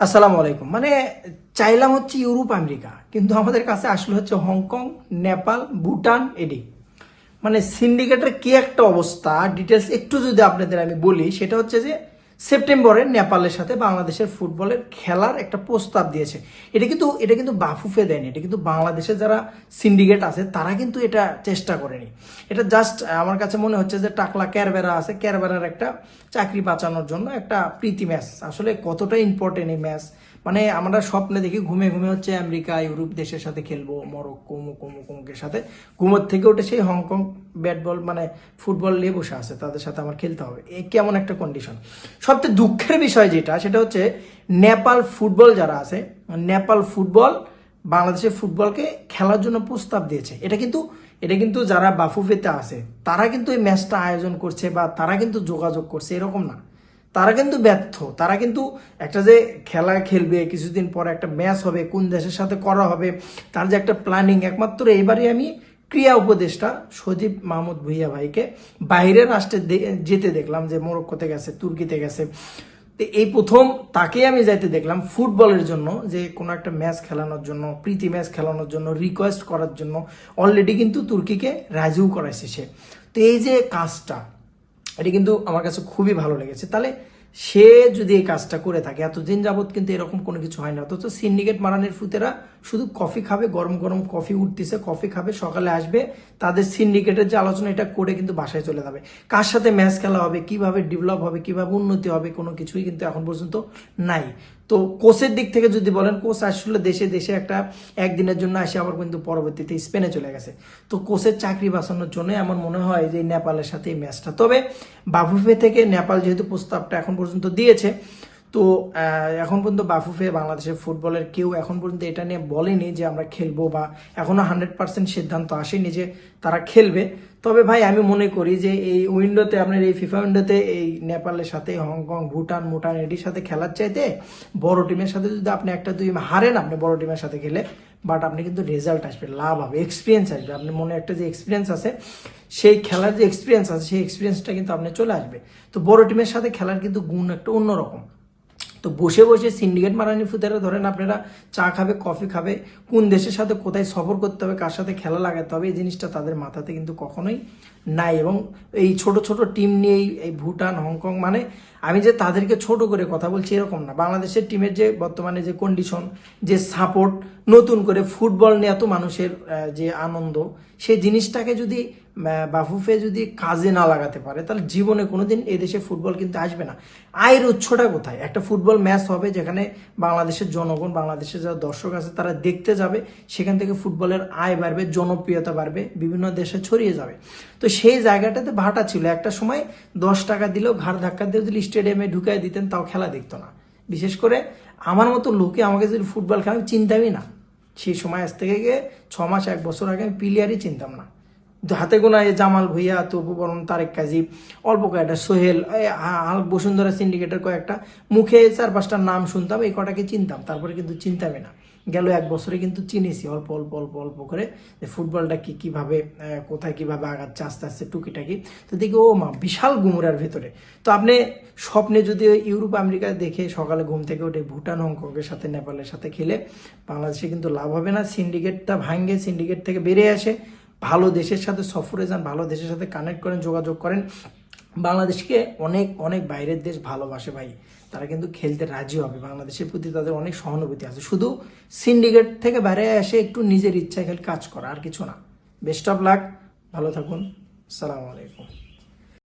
আসসালামু আলাইকুম। মানে চাইলাম হচ্ছে ইউরোপ, আমেরিকা, কিন্তু আমাদের কাছে আসলে হচ্ছে হংকং, নেপাল, ভুটান এডি মানে সিন্ডিকেটের কি একটা অবস্থা? ডিটেলস একটু যদি আপনাদের আমি বলি, সেটা হচ্ছে যে সেপ্টেম্বরে নেপালের সাথে বাংলাদেশের ফুটবলের খেলার একটা প্রস্তাব দিয়েছে। এটা কিন্তু এটা কিন্তু বাফুফে দেয়নি, এটা কিন্তু বাংলাদেশে যারা সিন্ডিকেট আছে, তারা কিন্তু এটা চেষ্টা করেনি। এটা জাস্ট আমার কাছে মনে হচ্ছে যে টাকলা ক্যারবেরা আছে, ক্যারবেরার একটা চাকরি বাঁচানোর জন্য একটা প্রীতি ম্যাচ। আসলে কতটা ইম্পর্টেন্ট এই ম্যাচ। মানে আমরা স্বপ্নে দেখি ঘুমে ঘুমে হচ্ছে আমেরিকা, ইউরোপ দেশের সাথে খেলব, মরক্কো, মুকো, মুকুমুকের সাথে। ঘুমোর থেকে ওঠে সেই হংকং ব্যাট বল মানে ফুটবল নিয়ে বসে আছে, তাদের সাথে আমার খেলতে হবে। এই কেমন একটা কন্ডিশন সবচেয়ে দুঃখের বিষয় যেটা, সেটা হচ্ছে নেপাল ফুটবল যারা আছে, নেপাল ফুটবল বাংলাদেশের ফুটবলকে খেলার জন্য প্রস্তাব দিয়েছে। এটা কিন্তু এটা কিন্তু যারা বাফুফেতে আছে, তারা কিন্তু এই ম্যাচটা আয়োজন করছে বা তারা কিন্তু যোগাযোগ করছে, এরকম না। তারা কিন্তু ব্যর্থ, তারা কিন্তু একটা যে খেলা খেলবে, কিছুদিন পরে একটা ম্যাচ হবে, কোন দেশের সাথে করা হবে, তার যে একটা প্ল্যানিং একমাত্র এবারে আমি ক্রিয়া উপদেষ্টা সজীব মাহমুদ ভুইয়া ভাইকে বাইরের রাষ্ট্রে যেতে দেখলাম যে মোরক্কোতে গেছে, তুর্কিতে গেছে। তো এই প্রথম তাকে আমি যাইতে দেখলাম ফুটবলের জন্য, যে কোনো একটা ম্যাচ খেলানোর জন্য, প্রীতি ম্যাচ খেলানোর জন্য রিকোয়েস্ট করার জন্য অলরেডি কিন্তু তুর্কিকে রাজিও করাইছে সে। তো এই যে কাজটা, এটা কিন্তু আমার কাছে খুবই ভালো লেগেছে। তাহলে সে যদি এই কাজটা করে থাকে, এতদিন যাবৎ কিন্তু এরকম কোনো কিছু হয় না। অথচ সিন্ডিকেট মারানের ফুতেরা শুধু কফি খাবে, গরম গরম কফি উঠতেছে, কফি খাবে, সকালে আসবে, তাদের সিন্ডিকেটের যে আলোচনা, এটা করে কিন্তু বাসায় চলে যাবে। কার সাথে ম্যাচ খেলা হবে, কীভাবে ডেভেলপ হবে, কীভাবে উন্নতি হবে, কোনো কিছুই কিন্তু এখন পর্যন্ত নাই। তো কোচের দিক থেকে যদি বলেন কোচ আসলে দেশে দেশে একটা একদিনের জন্য আসে, আবার কিন্তু পরবর্তীতে স্পেনে চলে গেছে। তো কোচের চাকরি বাঁচানোর জন্য আমার মনে হয় যে নেপালের সাথে এই ম্যাচটা। তবে বাফুফে থেকে নেপাল যেহেতু প্রস্তাবটা এখন পর্যন্ত দিয়েছে তো এখন পর্যন্ত বাফুফে বাংলাদেশের ফুটবলের কেউ এখন পর্যন্ত এটা নিয়ে বলেনি যে আমরা খেলব বা এখনও হান্ড্রেড পার্সেন্ট সিদ্ধান্ত আসেনি যে তারা খেলবে। তবে ভাই, আমি মনে করি যে এই উইন্ডোতে আপনার এই ফিফা উইন্ডোতে এই নেপালের সাথে, হংকং, ভুটান, মুটান, এটির সাথে খেলার চাইতে বড় টিমের সাথে যদি আপনি একটা দুই হারেন, আপনি বড় টিমের সাথে খেলে বাট আপনি কিন্তু রেজাল্ট আসবে, লাভ হবে এক্সপিরিয়েন্স আসবে। আপনার মনে একটা যে এক্সপিরিয়েন্স আছে, সেই খেলার যে এক্সপিরিয়েন্স আছে, সেই এক্সপিরিয়েন্সটা কিন্তু আপনি চলে আসবে। তো বড় টিমের সাথে খেলার কিন্তু গুণ একটা অন্যরকম। তো বসে বসে সিন্ডিকেট মারানি ফুতেরা, ধরেন আপনারা চা খাবে কফি খাবে, কোন দেশের সাথে কোথায় সফর করতে হবে, কার সাথে খেলা লাগাতে হবে, এই জিনিসটা তাদের মাথাতে কিন্তু কখনোই নাই এবং এই ছোট ছোট টিম নিয়েই এই ভুটান, হংকং মানে আমি যে তাদেরকে ছোট করে কথা বলছি এরকম না। বাংলাদেশের টিমের যে বর্তমানে যে কন্ডিশন যে সাপোর্ট নতুন করে ফুটবল নিয়ে এত মানুষের যে আনন্দ, সেই জিনিসটাকে যদি বাফুফে যদি কাজে না লাগাতে পারে, তাহলে জীবনে কোনোদিন এদেশে ফুটবল কিন্তু আসবে না। আয়ের উৎসটা কোথায়? একটা ফুটবল ম্যাচ হবে যেখানে বাংলাদেশের জনগণ, বাংলাদেশের যারা দর্শক আছে, তারা দেখতে যাবে, সেখান থেকে ফুটবলের আয় বাড়বে, জনপ্রিয়তা বাড়বে, বিভিন্ন দেশে ছড়িয়ে যাবে। তো সেই জায়গাটাতে ভাটা ছিল। একটা সময় দশ টাকা দিলেও ঘাড় ধাক্কা দিয়ে যদি স্টেডিয়ামে ঢুকাই দিতেন, তাও খেলা দেখতো না। বিশেষ করে আমার মতো লোকে আমাকে যদি ফুটবল খেলা আমি চিনতামই না। সেই সময় আজ থেকে ছ মাস, এক বছর আগে আমি প্লেয়ারই চিনতাম না। হাতে গোনা জামাল ভুইয়া, তবু বরং তারেক কাজী, অল্প কয়েকটা সোহেল বসুন্ধরা সিন্ডিকেটের কয়েকটা, মুখে চার পাঁচটা নাম শুনতাম, এই কটাকে চিনতাম, তারপরে কিন্তু চিনতামই না। গেল এক বছরে কিন্তু চিনেছি, অল্প অল্প অল্প অল্প করে, যে ফুটবলটা কি কীভাবে কোথায় কীভাবে আগাচ্ছে, আস্তে আস্তে টুকিটাকি, তো দেখি, ও মা, বিশাল গুমরার ভেতরে। তো আপনি স্বপ্নে যদি ইউরোপ, আমেরিকা দেখে সকালে ঘুম থেকে উঠে ভুটান, হংকংয়ের সাথে, নেপালের সাথে খেলে, বাংলাদেশে কিন্তু লাভ হবে না, সিন্ডিকেটটা ভাঙ্গে, সিন্ডিকেট থেকে বেরিয়ে আসে ভালো দেশের সাথে সফরে যান, ভালো দেশের সাথে কানেক্ট করেন, যোগাযোগ করেন। বাংলাদেশকে অনেক অনেক বাইরের দেশ ভালোবাসে ভাই। তারা কিন্তু খেলতে রাজি হবে। বাংলাদেশের প্রতি তাদের অনেক সহানুভূতি আছে। শুধু সিন্ডিকেট থেকে বাইরে এসে একটু নিজের ইচ্ছায় খেলে কাজ করা আর কিছু না। বেস্ট অফ লাক ভালো থাকুন। সালামু আলাইকুম।